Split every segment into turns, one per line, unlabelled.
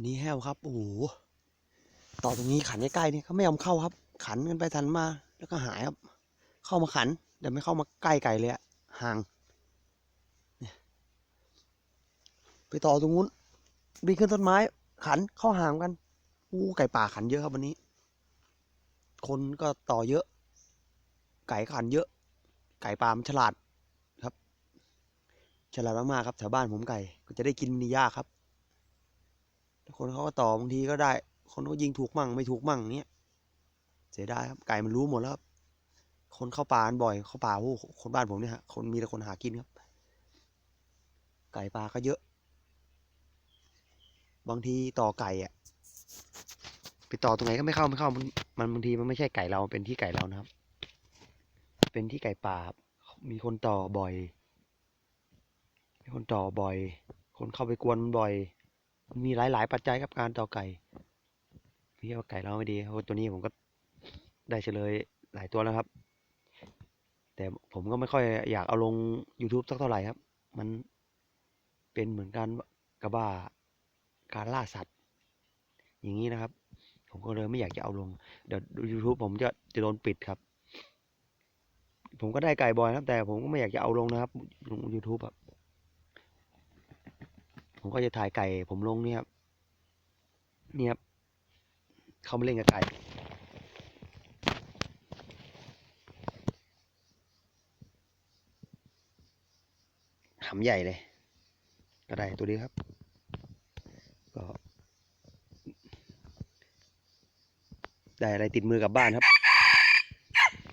วันนี้แห้วครับ โอ้โห ต่อตรงนี้ขันใกล้ๆนี่เขาไม่ยอมเข้าครับ ขันกันไปทันมา แล้วก็หายครับ เข้ามาขันแต่ไม่เข้ามาใกล้ไก่เลยอะห่างไปต่อตรงนู้นบินขึ้นต้นไม้ ขันเข้าห่างกันอู้ไก่ป่าขันเยอะครับวันนี้ คนก็ต่อเยอะ ไก่ขันเยอะ ไก่ป่ามันฉลาดครับ ฉลาดมากๆครับแถวบ้านผมไก่ก็จะได้กินมันยาครับ คนเขาก็ต่อบางทีก็ได้ คนก็ยิงถูกมั่งไม่ถูกมั่งเนี้ยเสียดายครับไก่มันรู้หมดแล้วครับคนเข้าป่านบ่อยเข้าป่าโอ้คนบ้านผมเนี่ยฮะคนมีแต่คนหากินครับ ไก่ป่าก็เยอะ บางทีต่อไก่อะไปต่อตรงไหนก็ไม่เข้าไม่เข้ามันมันบางทีมันไม่ใช่ไก่เราเป็นที่ไก่เรานะครับ เป็นที่ไก่ป่ามีคนต่อบ่อย มีคนต่อบ่อย คนเข้าไปกวนบ่อย มันมีหลาย ๆ ปัจจัยครับการต่อไก่ไม่ว่าไก่เราไม่ดีเพราะตัวนี้ผมก็ได้เฉลยหลายตัวแล้วครับ แต่ผมก็ไม่ค่อยอยากเอาลง YouTube สักเท่าไหร่ครับ มันเป็นเหมือนกันกระบ้าการล่าสัตว์ อย่างนี้นะครับ ผมก็เลยไม่อยากจะเอาลง เดี๋ยว YouTube ผมจะจะโดนปิดครับ ผมก็ได้ไก่บ่อยครับ แต่ผมก็ไม่อยากจะเอาลงนะครับลง YouTube ครับ ผมก็จะถ่ายไก่ ผมลงเนี่ยครับเนี่ยครับเขามาเล่นกับไก่หำใหญ่เลยก็ได้ตัวนี้ครับ ก็ ได้อะไรติดมือกลับบ้านครับ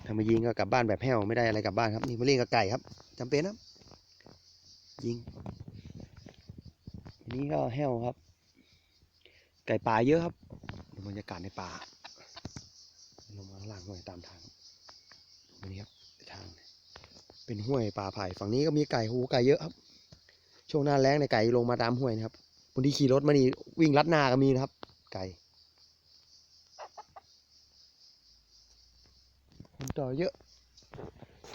ถ้ามายิงก็กลับบ้านแบบแห้วไม่ได้อะไรกลับบ้านครับนี่มาเล่นกับไก่ครับจำเป็นครับ ยิง นี่ก็แห้วครับ ไก่ป่าเยอะครับบรรยากาศในป่าลงมาข้างล่างหน่อยตามทางวันนี้ครับทาง เป็นห้วยป่าไผ่ฝั่งนี้ก็มีไก่หูไก่เยอะครับ ช่วงหน้าแล้งในไก่ลงมาตามห้วยนะครับบางทีขี่รถมานี่วิ่งลัดนาก็มีนะครับ ไก่คนต่อเยอะ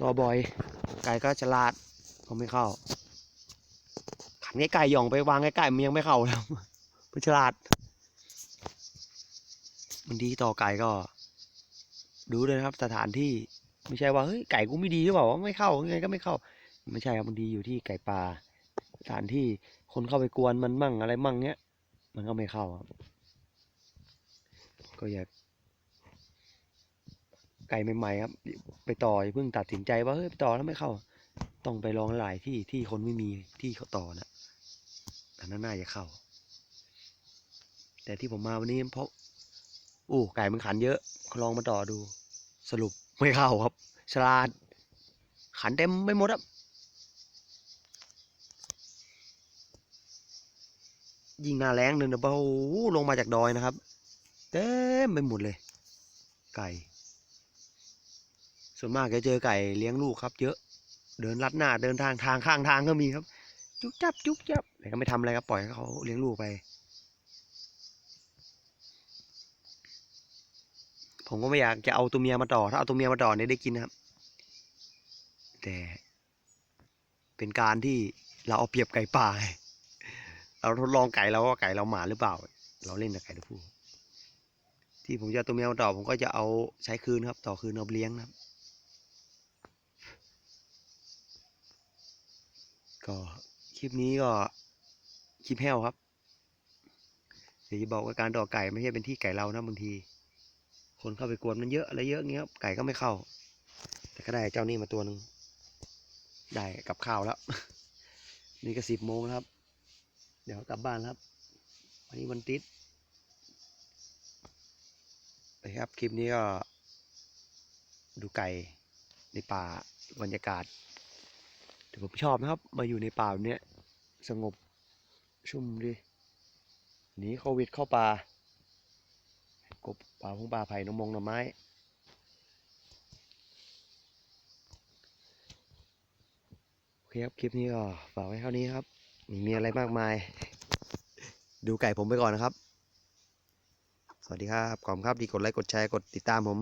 ต่อบ่อย ไก่ก็ฉลาดเขาไม่เข้า ไก่หย่องไปวางใกล้ๆมันยังไม่เข้าแล้วมันฉลาดบางทีต่อไก่ก็ ดูด้วยนะครับ สถานที่ไม่ใช่ว่าเฮ้ยไก่กูไม่ดีหรือเปล่าวะไม่เข้ายังไงก็ไม่เข้า ไม่ใช่ครับบางทีอยู่ที่ไก่ป่าสถานที่คนเข้าไปกวนมันมั่งอะไรมั่งเนี้ย มันก็ไม่เข้าครับ ก็อยากไก่ใหม่ๆครับ ไปต่ออย่าเพิ่งตัดสินใจว่าเฮ้ยไปต่อแล้วไม่เข้า ต้องไปลองหลายที่ที่คนไม่มีที่เขาต่อนะ นั้นน่าจะเข้า แต่ที่ผมมาวันนี้เพราะโอ้ไก่มันขันเยอะลองมาต่อดู สรุปไม่เข้าครับ ฉลาด ขันเต็มไม่หมดครับยิงหน้าแรงเดินเบาลงมาจากดอยนะครับ เต็มไปหมดเลย ไก่ ส่วนมากจะเจอไก่เลี้ยงลูกครับ เยอะ เดินลัดหน้าเดินทางทางข้างทางก็มีครับ จุ๊บจับจุ๊บจับแต่ก็ไม่ทำอะไรครับปล่อยให้เขาเลี้ยงลูกไป ผมก็ไม่อยากจะเอาตัวเมียมาต่อ ถ้าเอาตัวเมียมาต่อเนี่ยได้กินนะครับ แต่เป็นการที่เราเอาเปรียบไก่ป่าเราทดลองไก่เราว่าไก่เราหมาหรือเปล่า เราเล่นกับไก่ตัวผู้ที่ผมจะตัวเมียมาต่อผมก็จะเอาใช้คืนครับ ต่อคืนเอาเลี้ยงนะครับ ก็ คลิปนี้ก็คลิปแห้วครับเดี๋ยวจะบอกว่าการต่อไก่ไม่ใช่เป็นที่ไก่เรานะบางที คนเข้าไปกวนมันเยอะอะไรเยอะเงี้ยครับไก่ก็ไม่เข้า แต่ก็ได้เจ้านี่มาตัวหนึ่งได้กับข้าวแล้ว นี่ก็สิบโมงครับ เดี๋ยวกลับบ้านครับ วันนี้วันติดไปครับคลิปนี้ก็ ดูไก่ในป่าบรรยากาศแต่ผมชอบนะครับ มาอยู่ในป่าแบบเนี้ย สงบชุ่มดีหนีโควิดเข้าป่ากบป่าพงป่าไผ่นมมงหน่อไม้ โอเคครับ คลิปนี้ก็ฝากไว้เท่านี้ครับ มีมีอะไรมากมาย ดูไก่ผมไปก่อนนะครับ สวัสดีครับขอบคุณครับที่กดไลค์ กดแชร์ กดติดตามผม